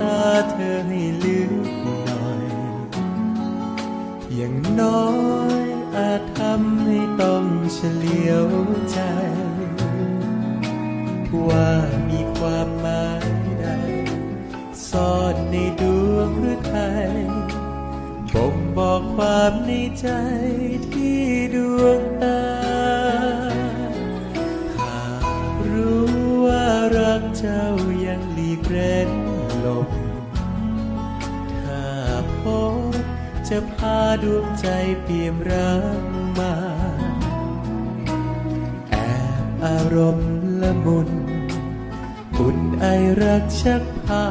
ตาเธอให้ลึกหน่อย อย่างน้อยอาจทำให้ต้องเฉลียวใจ ว่ามีความหมายใดซ่อนในดวงหรือไทยบ่งบอกความในใจที่ จ้ายังหลีกเร้นหลบ ถ้าพบจะพาดวงใจเปี่ยมรักมา แอบอารมณ์ละมุนอุ่นไอรักชักพา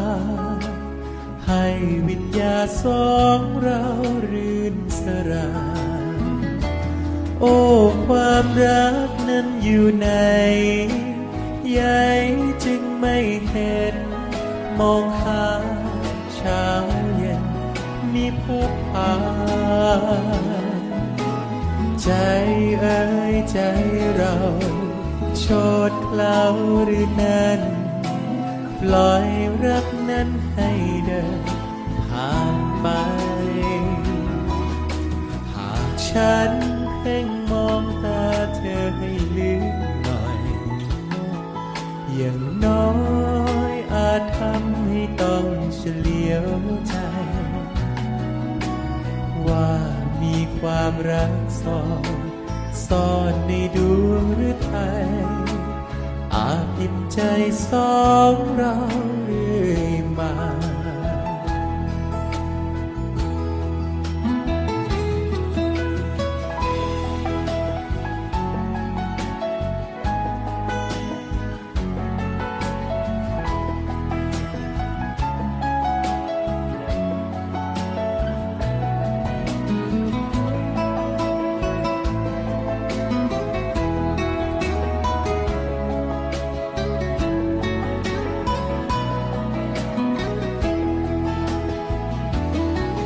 ให้วิญญาสองเรารื่นสรานโอ้ ความรักนั้นอยู่ใน ใยจึงไม่เห็น มองหาเช้าเย็นมีพบพาใจเอ่ยใจเราโชดเคล้าหรือนั้นปล่อยรักนั้นให้เดินผ่านไปหากฉันเพ่งมองตาเธอให้ลึกหน่อย อย่างน้อยอาจทำให้ต้องเฉลียวใจ ว่ามีความรักซ่อนซ่อนในดวงหรือไทยอาจอิ่มใจสองเราเรื่อยมา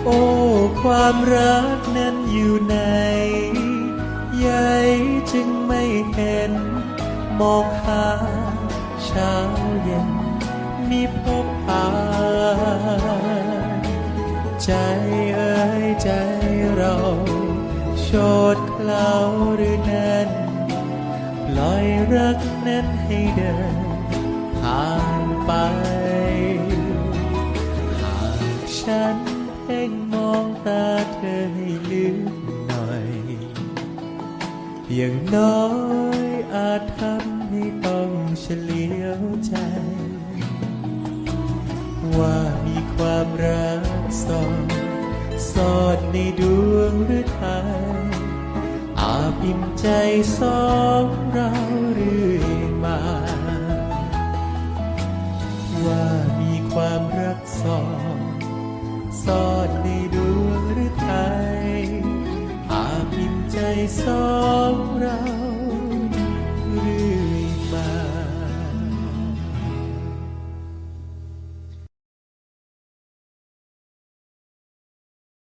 โอ้ ความรักนั้นอยู่ในใยจึงไม่เห็น มองหาเช้าเย็นมีพบหาใจเอ่ยใจเราโชดเคลาหรือนั้นปล่อยรักนั้นให้เดินผ่านไป หากฉัน พ่งมองตาเธอให้ลึกหน่อย อย่างน้อยอาจทำให้ต้องเฉลียวใจ ว่ามีความรักซ่อนซ่อนในดวงหรือไทยอาบิ่มใจสองเราเรื่อยมา ว